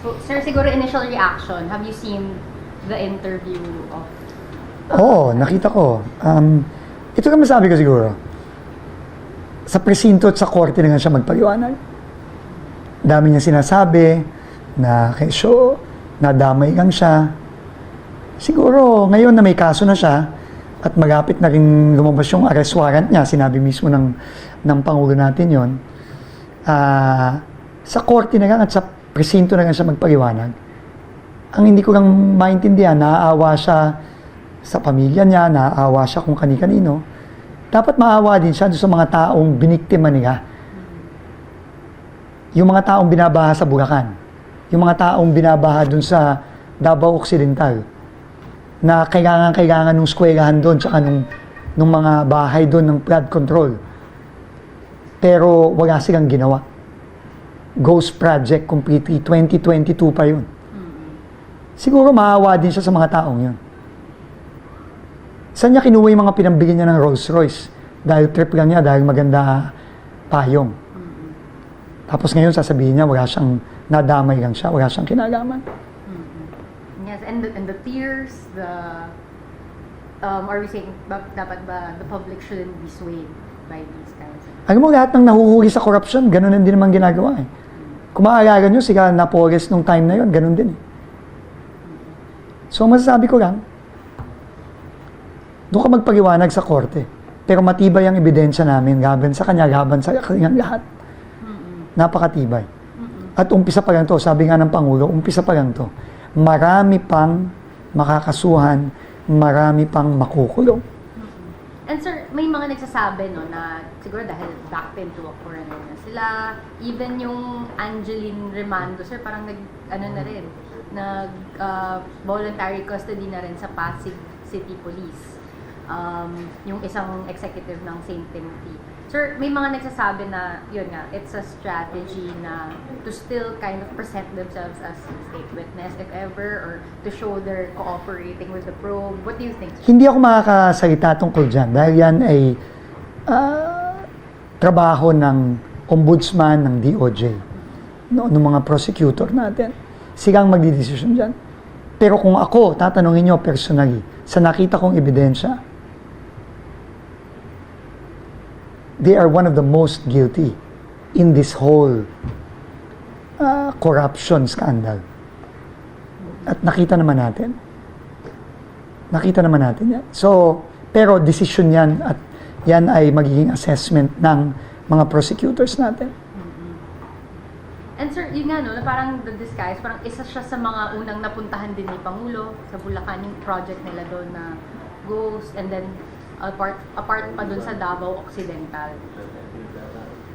So, sir, siguro initial reaction, have you seen the interview of... Oo, nakita ko. Um, ito ka masabi ko siguro. Sa presinto at sa korte na nga siya magpaliwanag. Dami niya sinasabi na kesyo, nadamay lang siya. Siguro, ngayon na may kaso na siya at magapit na rin lumabas yung arrest warrant niya, sinabi mismo ng, ng Pangulo natin yon Ah, sa korte na lang at sa presinto na lang siya magpaliwanag. Ang hindi ko lang maintindihan, naaawa siya sa pamilya niya, naaawa siya kung kani-kanino. Dapat maawa din siya sa mga taong biniktima nila. Yung mga taong binabaha sa Bulacan. Yung mga taong binabaha doon sa Davao Occidental. Na kailangan-kailangan nung eskwelahan doon tsaka nung, nung mga bahay doon ng flood control. Pero wala silang ginawa. Ghost Project completely, 2022 pa yun. Siguro maawa din siya sa mga taong yun. Saan niya kinuha yung mga pinambili niya ng Rolls Royce? Dahil trip lang niya, dahil maganda payong. Tapos ngayon sasabihin niya, wala siyang nadamay lang siya, wala siyang kinalaman. Yes, and the, and the tears, the... Um, are we saying, ba, dapat ba the public shouldn't be swayed by these kinds of... Alam mo, lahat ng nahuhuli sa corruption, ganun din naman ginagawa eh. Kung maaalala nyo, sila Napores nung time na yon, ganun din eh. So, masasabi ko lang, doon ka magpaliwanag sa korte. Pero matibay ang ebidensya namin, laban sa kanya, laban sa kanyang lahat. Napakatibay. At umpisa pa lang to, sabi nga ng Pangulo, umpisa pa lang to. Marami pang makakasuhan, marami pang makukulong. And sir, may mga nagsasabi no na siguro dahil backed into a foreigner na sila, even yung Angeline Remando, sir, parang nag, ano na rin, nag uh, voluntary custody na rin sa Pasig City Police. Um, yung isang executive ng St. Timothy. Sir, may mga nagsasabi na, yun nga, it's a strategy na to still kind of present themselves as state witness if ever, or to show they're cooperating with the probe. What do you think? Hindi ako makakasalita tungkol dyan dahil yan ay ah, trabaho ng ombudsman ng DOJ, no, ng mga prosecutor natin. Sila ang magdidesisyon dyan. Pero kung ako, tatanungin nyo personally, sa nakita kong ebidensya, they are one of the most guilty in this whole ah, corruption scandal. At nakita naman natin. Nakita naman natin yan. So, pero decision yan at yan ay magiging assessment ng mga prosecutors natin. And sir, yun nga no, na parang the disguise, parang isa siya sa mga unang napuntahan din ni Pangulo sa Bulacan yung project nila doon na Ghost and then apart, apart pa doon sa Davao Occidental.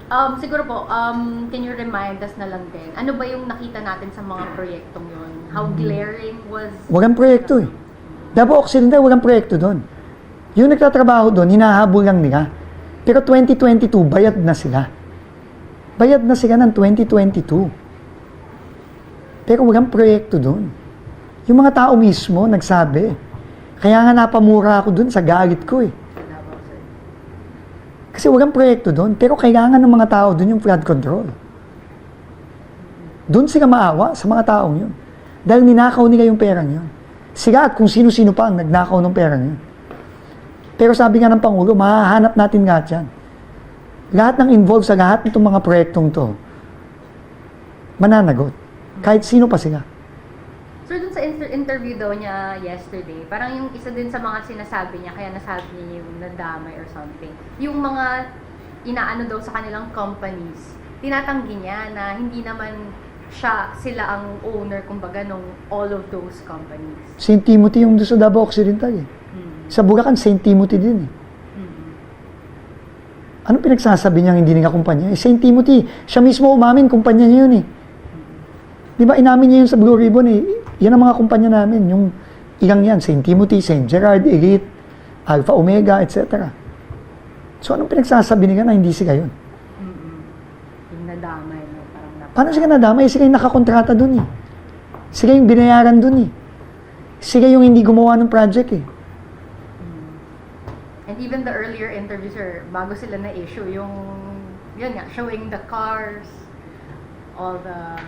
Um, siguro po, um, can you remind us na lang din, ano ba yung nakita natin sa mga proyektong yun? How glaring was... Walang proyekto eh. Davao Occidental, walang proyekto doon. Yung nagtatrabaho doon, hinahabol lang nila. Pero 2022, bayad na sila. Bayad na sila ng 2022. Pero walang proyekto doon. Yung mga tao mismo nagsabi, kaya nga napamura ako doon sa galit ko eh. Kasi walang proyekto doon, pero kailangan ng mga tao doon yung flood control. Doon sila maawa sa mga taong yun. Dahil ninakaw nila yung perang yun. Sila at kung sino-sino pa ang nagnakaw ng perang yun. Pero sabi nga ng Pangulo, mahahanap natin lahat yan. Lahat ng involved sa lahat ng mga proyektong to, mananagot. Kahit sino pa sila. Sir, dun sa inter- interview daw niya yesterday, parang yung isa din sa mga sinasabi niya, kaya nasabi niya yung nadamay or something, yung mga inaano daw sa kanilang companies, tinatanggi niya na hindi naman siya, sila ang owner, kumbaga, nung all of those companies. St. Timothy yung doon sa Davao Occidental eh. Hmm. Sa Bulacan, St. Timothy din eh. Hmm. Ano pinagsasabi niyang hindi nila kumpanya? Eh, St. Timothy, siya mismo umamin, kumpanya niya yun eh. Di ba, inamin niya yun sa Blue Ribbon eh. Yan ang mga kumpanya namin. Yung ilang yan, St. Timothy, St. Gerard, Elite, Alpha Omega, etc. So, anong pinagsasabi nila na hindi sila yun? Hmm. Yung nadamay, no? Parang nap- Paano sila nadamay? Sila yung nakakontrata dun eh. Sila yung binayaran dun eh. Sila yung hindi gumawa ng project eh. And even the earlier interview, sir, bago sila na-issue, yung, yun nga, showing the cars, all the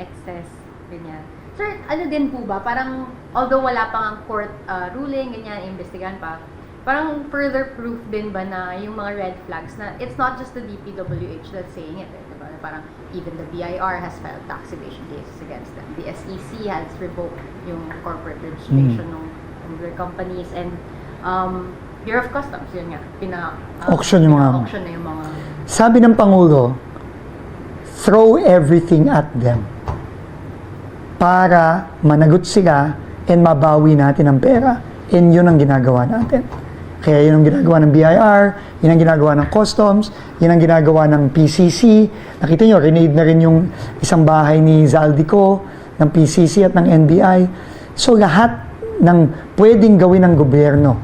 excess ganyan. Sir, ano din po ba, parang, although wala pang ang court uh, ruling, ganyan, investigahan pa, parang further proof din ba na yung mga red flags na it's not just the DPWH that's saying it, eh, diba? Parang even the BIR has filed tax evasion cases against them. The SEC has revoked yung corporate registration ng ng their companies and um, Bureau of Customs, yun nga, pina, uh, Auction yung mga- auction na yung mga Sabi ng Pangulo, throw everything at them para managot sila and mabawi natin ang pera. And yun ang ginagawa natin. Kaya yun ang ginagawa ng BIR, yun ang ginagawa ng Customs, yun ang ginagawa ng PCC. Nakita nyo, renade na rin yung isang bahay ni Zaldico, ng PCC at ng NBI. So lahat ng pwedeng gawin ng gobyerno,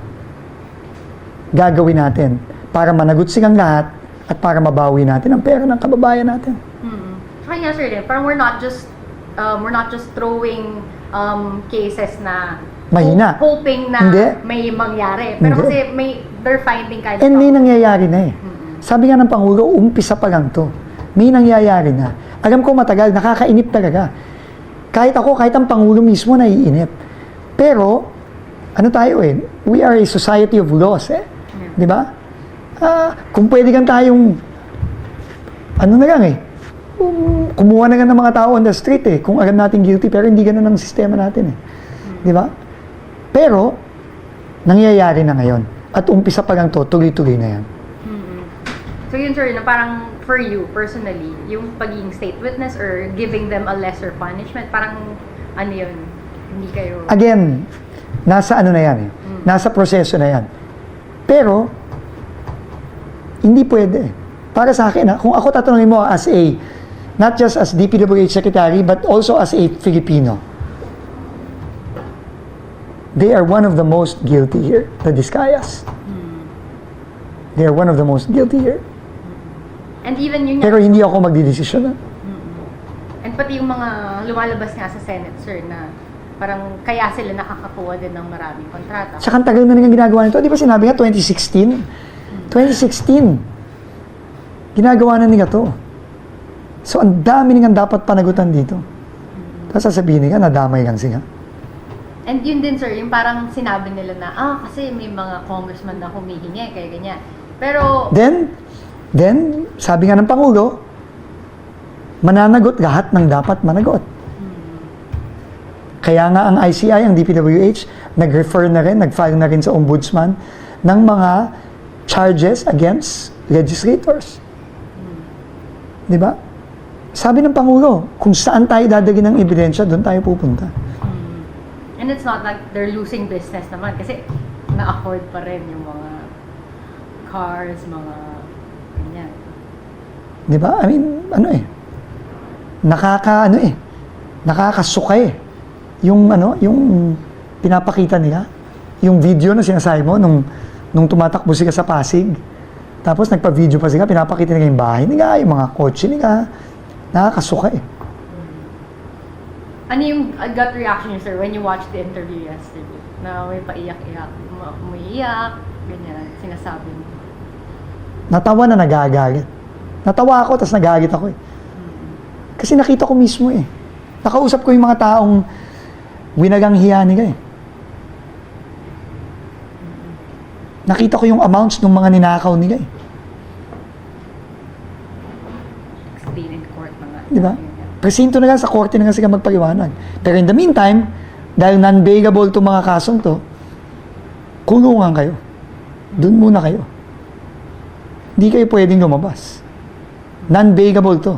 gagawin natin para managot silang lahat at para mabawi natin ang pera ng kababayan natin. Mm-hmm. Nga sir, din, parang we're not just um, we're not just throwing um, cases na Mahina. ho- hoping na Hindi. may mangyari. Pero Hindi. kasi may they're finding kind And of may nangyayari na eh. Sabi nga ng Pangulo, umpisa pa lang to. May nangyayari na. Alam ko matagal, nakakainip talaga. Kahit ako, kahit ang Pangulo mismo naiinip. Pero, ano tayo eh, we are a society of laws eh. Di ba? Ah, kung pwede kang tayong, ano na lang eh, um, kumuha na lang ng mga tao on the street eh, kung alam natin guilty, pero hindi ganun ang sistema natin eh. Di ba? Pero, nangyayari na ngayon. At umpisa pa lang to, tuloy-tuloy na yan. Mm-mm. So yun sir, na parang for you personally, yung pagiging state witness or giving them a lesser punishment, parang ano yun, hindi kayo... Again, nasa ano na yan eh. Nasa proseso na yan. Pero, hindi pwede. Para sa akin, ha, kung ako tatanungin mo as a, not just as DPWH Secretary, but also as a Filipino, they are one of the most guilty here, the Discayas. They are one of the most guilty here. And even yun nga, Pero hindi ako magdidesisyon. ha. and pati yung mga lumalabas nga sa Senate sir na parang kaya sila nakakakuha din ng maraming kontrata. Tsaka ang tagal na nila ginagawa nito. Di ba sinabi nga 2016? 2016. Ginagawa na nila to. So ang dami nilang dapat panagutan dito. Tapos sasabihin nila, nadamay lang sila. And yun din sir, yung parang sinabi nila na, ah, kasi may mga congressman na humihingi, kaya ganyan. Pero, Then, then, sabi nga ng Pangulo, mananagot lahat ng dapat managot. Kaya nga ang ICI, ang DPWH, nag-refer na rin, nag-file na rin sa ombudsman ng mga charges against legislators. Di ba? Sabi ng Pangulo, kung saan tayo dadali ng ebidensya, doon tayo pupunta. and it's not like they're losing business naman kasi na-afford pa rin yung mga cars, mga ganyan. Di ba? I mean, ano eh, nakaka, ano eh, nakakasuka eh. Yung ano, yung pinapakita nila, yung video na sinasabi mo nung, nung tumatakbo sila sa Pasig, tapos nagpa-video pa sila, pinapakita nila yung bahay nila, yung mga kotse nila, nakakasuka eh. Ano yung uh, gut reaction niyo, sir, when you watched the interview yesterday? Na may paiyak-iyak, ma- umiiyak, ganyan, sinasabi mo. Natawa na nagagalit. Natawa ako, tapos nagalit ako eh. Kasi nakita ko mismo eh. Nakausap ko yung mga taong winagang hiya nila eh. Nakita ko yung amounts ng mga ninakaw nila eh. Explain in court mga. Di ba? Presinto na lang sa korte na lang sila magpaliwanag. Pero in the meantime, dahil non-bailable itong mga kasong to, kulungan kayo. Doon muna kayo. Hindi kayo pwedeng lumabas. Non-bailable to.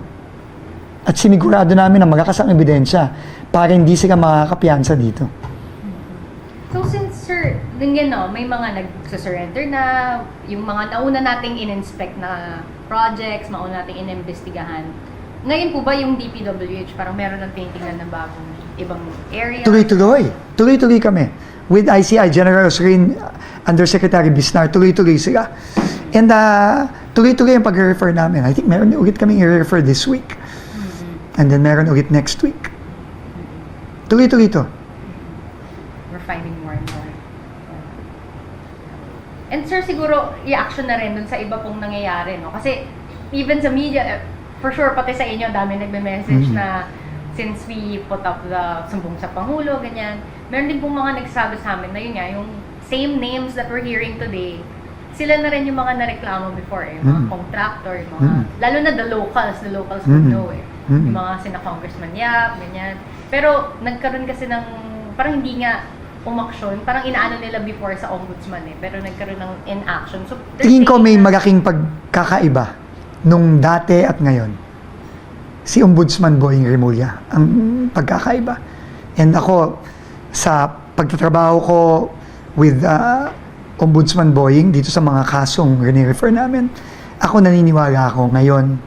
At sinigurado namin na magakas ang ebidensya para hindi sila makakapiyansa dito. So since sir, ganyan no, may mga nag-surrender na, yung mga nauna nating in-inspect na projects, mauna nating in-investigahan. Ngayon po ba yung DPWH parang meron ng tinitingnan na bagong ibang area? Tuloy-tuloy. Tuloy-tuloy kami. With ICI, General Osrin, Undersecretary Bisnar, tuloy-tuloy sila. And uh, tuloy-tuloy ang pag-refer namin. I think meron ulit kami i-refer this week. And then meron ulit next week. Tuloy-tuloy to. We're finding more and more. And sir, siguro i-action na rin dun sa iba pong nangyayari, no? Kasi even sa media, for sure, pati sa inyo, dami nagme-message Mhm. na since we put up the sumbong sa Pangulo, ganyan, meron din pong mga nagsasabi sa amin na yun nga, yung same names that we're hearing today, sila na rin yung mga nareklamo before eh, mga Mm. contractor, yung mga, Mm. lalo na the locals, the locals would Mm. know eh. Mm. Yung mga sina Congressman Yap, ganyan. Pero nagkaroon kasi ng, parang hindi nga umaksyon, parang inaano nila before sa ombudsman eh, pero nagkaroon ng inaction. So, Tingin ko may na- malaking pagkakaiba nung dati at ngayon. Si Ombudsman Boying Remulla, ang pagkakaiba. And ako, sa pagtatrabaho ko with uh, Ombudsman Boying dito sa mga kasong rinirefer namin, ako naniniwala ako ngayon,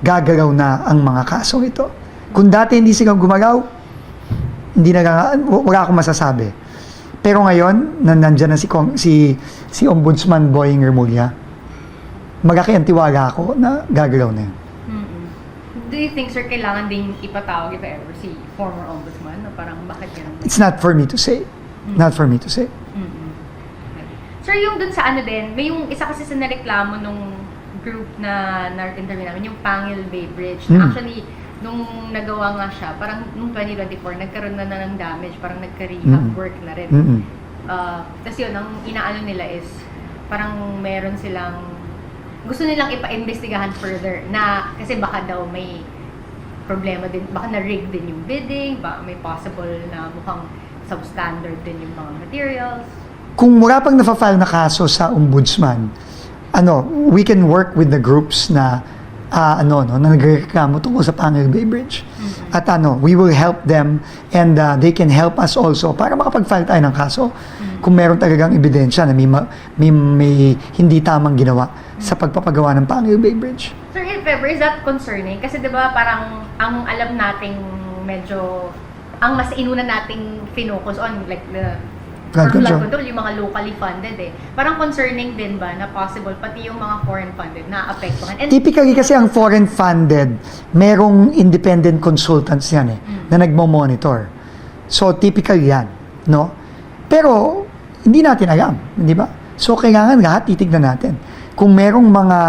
gagalaw na ang mga kasong ito. Kung dati hindi sila gumalaw, hindi na wala akong masasabi. Pero ngayon, na nandyan na si, si, si Ombudsman Boying Remulla, malaki ang tiwala ko na gagalaw na yun. Mm-mm. Do you think, sir, kailangan ding ipatawag if ever si former ombudsman? Na parang bakit ganun? It's not for me to say. Not for me to say. Mm-mm. Sir, yung dun sa ano din, may yung isa kasi sa nareklamo nung group na na-interview namin, yung Pangil Bay Bridge. Mm. actually, nung nagawa nga siya, parang nung 2024, nagkaroon na na ng damage, parang nagka-rehab Mm. work na rin. Mm-mm. Uh, Tapos yun, ang inaano nila is, parang meron silang, gusto nilang ipa-investigahan further na, kasi baka daw may problema din, baka na-rig din yung bidding, baka may possible na mukhang substandard din yung mga materials. Kung wala pang nafa-file na kaso sa ombudsman, ano, we can work with the groups na ah, ano no na nagreklamo tungkol sa Pangil Bay Bridge. At ano, we will help them and ah, they can help us also para makapag-file tayo ng kaso kung meron talagang ebidensya na may, ma- may, may hindi tamang ginawa sa pagpapagawa ng Pangil Bay Bridge. Sir, if ever, is that concerning? Kasi di ba parang ang alam nating medyo, ang mas inuna nating finocus on, like the Flood control. control, yung mga locally funded eh. Parang concerning din ba na possible pati yung mga foreign funded na apektuhan? And Typically kasi ang foreign funded, merong independent consultants yan eh, na nagmo-monitor. So typical yan, no? Pero hindi natin alam, di ba? So kailangan lahat titignan natin. Kung merong mga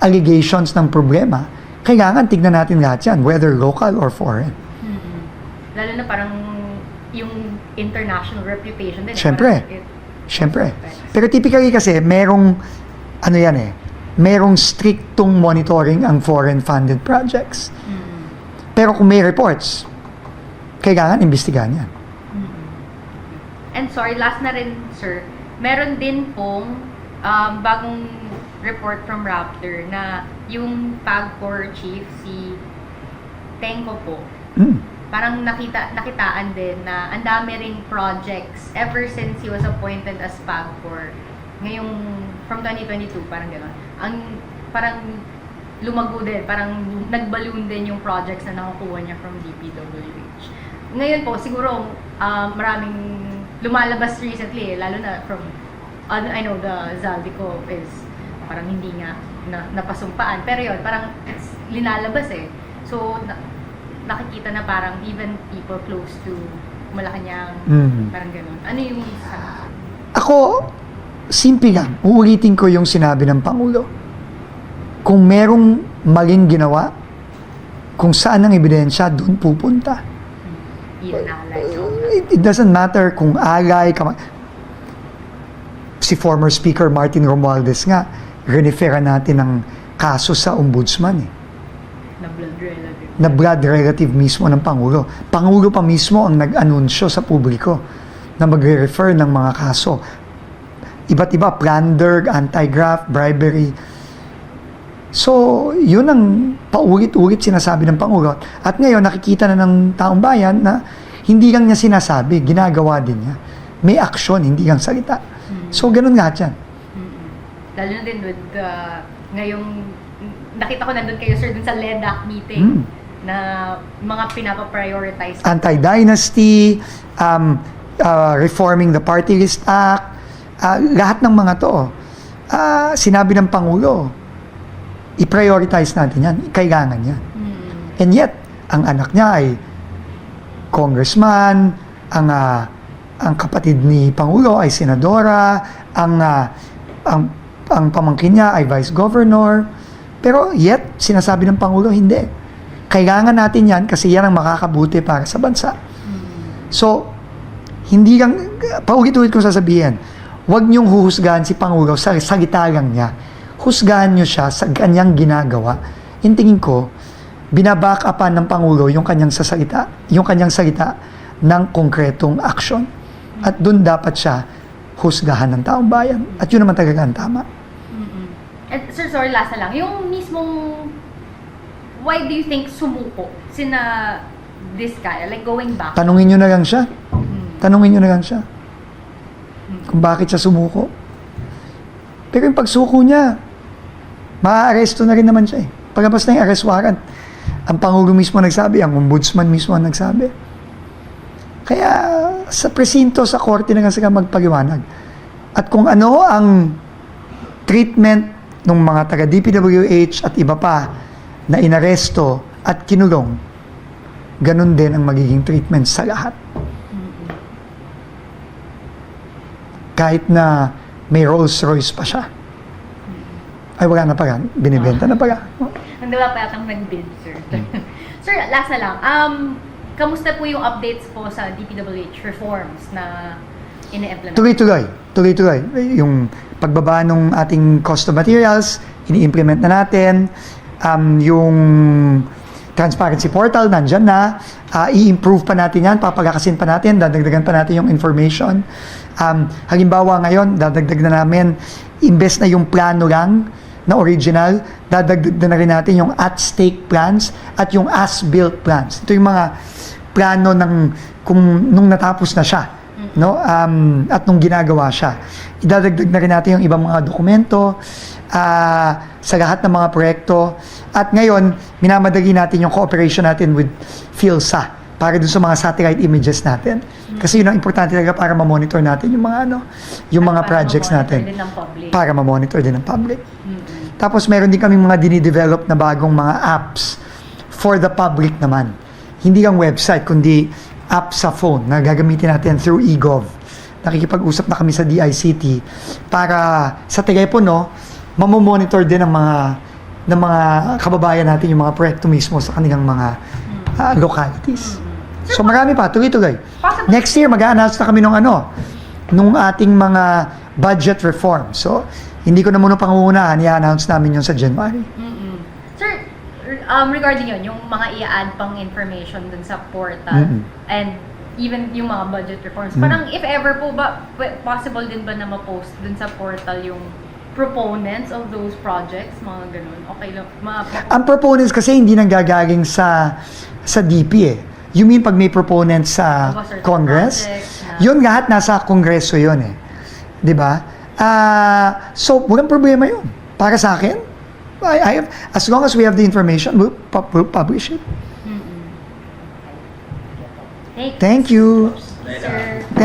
allegations ng problema, kailangan tignan natin lahat yan, whether local or foreign. Mm-mm. lalo na parang yung international reputation din. eh, Siyempre. it- Siyempre. Pero typically kasi merong ano yan eh, merong strictong monitoring ang foreign funded projects. Mm-mm. Pero kung may reports, kailangan imbestigahan yan. And sorry, last na rin, sir. Meron din pong um, bagong report from Raptor na yung PAGCOR chief, si Tenko po, Mm. parang nakita nakitaan din na ang dami ring projects ever since he was appointed as PAGCOR. Ngayong from 2022, parang gano'n. Ang parang lumago din, parang nagballoon din yung projects na nakukuha niya from DPWH. Ngayon po, siguro um, maraming lumalabas recently, eh, lalo na from, ano, I know the Zaldico is parang hindi nga na, napasumpaan. Pero yun, parang linalabas eh. So, na, nakikita na parang even people close to Malacanang, Mm. parang ganun. Ano yung sa... Ako, simple lang. Uulitin ko yung sinabi ng Pangulo. Kung merong maling ginawa, kung saan ang ebidensya, doon pupunta. Like, so, It, it doesn't matter kung alay, kama- si former Speaker Martin Romualdez nga, renifera natin ng kaso sa ombudsman eh. na blood relative. na blood relative mismo ng Pangulo. Pangulo pa mismo ang nag-anunsyo sa publiko na magre-refer ng mga kaso. Iba't iba, plunder, anti-graft, bribery. So, yun ang paulit-ulit sinasabi ng Pangulo. At ngayon, nakikita na ng taong bayan na hindi lang niya sinasabi, ginagawa din niya. May aksyon, hindi lang salita. So, ganun lahat yan. Lalo na din with the, ngayong, nakita ko nandun kayo sir dun sa LEDAC meeting Mm. na mga pinapa-prioritize. anti-dynasty, um, uh, reforming the Party List Act, uh, lahat ng mga to, uh, sinabi ng Pangulo, i-prioritize natin yan, kailangan yan. Mm. And yet, ang anak niya ay congressman, ang ah, ang kapatid ni Pangulo ay senadora, ang ah, ang ang pamangkin niya ay vice governor. Pero yet, sinasabi ng Pangulo, hindi. Kailangan natin yan kasi yan ang makakabuti para sa bansa. So, hindi lang, paulit-ulit kong sasabihin, huwag niyong huhusgahan si Pangulo sa salita lang niya. Husgahan niyo siya sa kanyang ginagawa. Yung tingin ko, binaback upan ng Pangulo yung kanyang sasalita, yung kanyang salita ng konkretong action. At doon dapat siya husgahan ng taong bayan. At yun naman talaga ang tama. And sir, sorry, last na lang. Yung mismong, why do you think sumuko sina this guy? Like going back? Tanungin nyo na lang siya. Mm. Tanungin nyo na lang siya. Kung bakit siya sumuko. Pero yung pagsuko niya, maaaresto na rin naman siya eh. Pagkabas na yung arrest warrant, ang Pangulo mismo nagsabi, ang Ombudsman mismo ang nagsabi. Kaya sa presinto, sa korte na nga sila magpaliwanag. At kung ano ang treatment ng mga taga DPWH at iba pa na inaresto at kinulong, ganun din ang magiging treatment sa lahat. kahit na may Rolls Royce pa siya. Ay, wala na pala. Binibenta na pala. Hindi ba pa yatang nag-bid, sir? sir, last na lang. Um, kamusta po yung updates po sa DPWH reforms na ine-implement? Tuloy-tuloy. Tuloy-tuloy. Yung pagbaba ng ating cost of materials, ini-implement na natin. Um, yung transparency portal, nandyan na. Ah, i-improve pa natin yan, papalakasin pa natin, dadagdagan pa natin yung information. Um, halimbawa ngayon, dadagdag na namin, imbes na yung plano lang na original, dadagdag na rin natin yung at-stake plans at yung as-built plans. Ito yung mga plano ng kung nung natapos na siya no um, at nung ginagawa siya. Idadagdag na rin natin yung ibang mga dokumento ah, sa lahat ng mga proyekto. At ngayon minamadali natin yung cooperation natin with PhilSA para dun sa mga satellite images natin. Kasi yun ang importante talaga para ma-monitor natin yung mga ano yung mga para projects natin. para ma-monitor din ng public. Mm-mm. tapos meron din kaming mga dinidevelop na bagong mga apps for the public naman. Hindi lang website, kundi app sa phone na gagamitin natin through eGov. Nakikipag-usap na kami sa DICT para sa telepono, mamomonitor din ng mga ng mga kababayan natin yung mga proyekto mismo sa kanilang mga ah, localities. So marami pa, tuloy-tuloy. Next year, mag-a-announce na kami nung ano, nung ating mga budget reform. So, hindi ko na muna pangungunahan, i-announce namin yun sa January. Mm-mm. Um, regarding yun, yung mga i-add pang information dun sa portal Mm-mm. and even yung mga budget reforms, Mm. parang if ever po ba, possible din ba na ma-post dun sa portal yung proponents of those projects, mga ganun, okay lang, ma- Ang proponents kasi hindi nanggagaling sa sa DP eh. You mean pag may proponents sa Congress? project na- Yun lahat nasa Kongreso yun eh. 'Di ba? Ah, so walang problema yun. Para sa akin, I, I have, as long as we have the information, we'll, pu- we'll publish it. Thank you, sir.